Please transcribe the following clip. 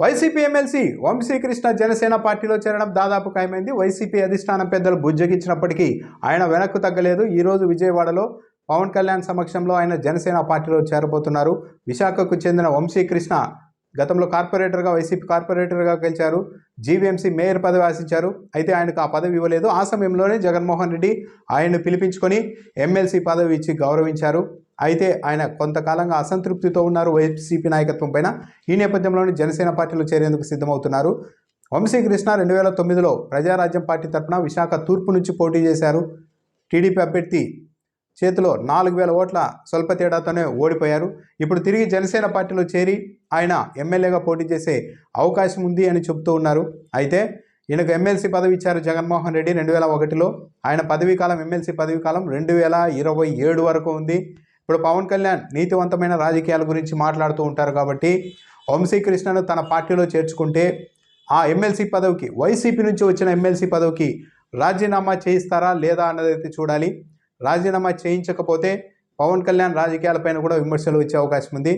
YCP MLC Vamsikrishna Janasena పార్టీలో చేరడం దాదాపు ఖాయమైంది. వైసీపీ అధిష్టానం పెద్దలు బుజ్జగించినప్పటికీ ఆయన వెనక్కు తగ్గలేదు. ఈరోజు విజయవాడలో పవన్ కళ్యాణ్ సమక్షంలో ఆయన జనసేన పార్టీలో చేరబోతున్నారు. విశాఖకు చెందిన వంశీకృష్ణ గతంలో కార్పొరేటర్గా వైసీపీ కార్పొరేటర్గా గెలిచారు. జీవీఎంసీ మేయర్ పదవి ఆశించారు. అయితే ఆయనకు ఆ పదవి ఇవ్వలేదు. ఆ సమయంలోనే జగన్మోహన్ రెడ్డి ఆయన్ను పిలిపించుకొని ఎమ్మెల్సీ పదవి ఇచ్చి గౌరవించారు. అయితే ఆయన కొంతకాలంగా అసంతృప్తితో ఉన్నారు వైసీపీ నాయకత్వం పైన. ఈ నేపథ్యంలోనే జనసేన పార్టీలో చేరేందుకు సిద్ధమవుతున్నారు. వంశీకృష్ణ రెండు వేల తొమ్మిదిలో ప్రజారాజ్యం పార్టీ తరఫున విశాఖ తూర్పు నుంచి పోటీ చేశారు. టీడీపీ అభ్యర్థి చేతిలో నాలుగు వేల ఓట్ల స్వల్ప తేడాతోనే ఓడిపోయారు. ఇప్పుడు తిరిగి జనసేన పార్టీలో చేరి ఆయన ఎమ్మెల్యేగా పోటీ చేసే అవకాశం ఉంది అని చెబుతూ ఉన్నారు. అయితే ఈయనకు ఎమ్మెల్సీ పదవి ఇచ్చారు జగన్మోహన్ రెడ్డి రెండు వేల ఒకటిలో. ఆయన పదవీ కాలం ఎమ్మెల్సీ పదవీ కాలం రెండు వేల ఇరవై ఏడు వరకు ఉంది. ఇప్పుడు పవన్ కళ్యాణ్ నీతివంతమైన రాజకీయాల గురించి మాట్లాడుతూ ఉంటారు కాబట్టి వంశీకృష్ణను తన పార్టీలో చేర్చుకుంటే ఆ ఎమ్మెల్సీ పదవికి వైసీపీ నుంచి వచ్చిన ఎమ్మెల్సీ పదవికి రాజీనామా చేయిస్తారా లేదా అన్నదైతే చూడాలి. రాజీనామా చేయించకపోతే పవన్ కళ్యాణ్ రాజకీయాలపైన కూడా విమర్శలు వచ్చే అవకాశం ఉంది.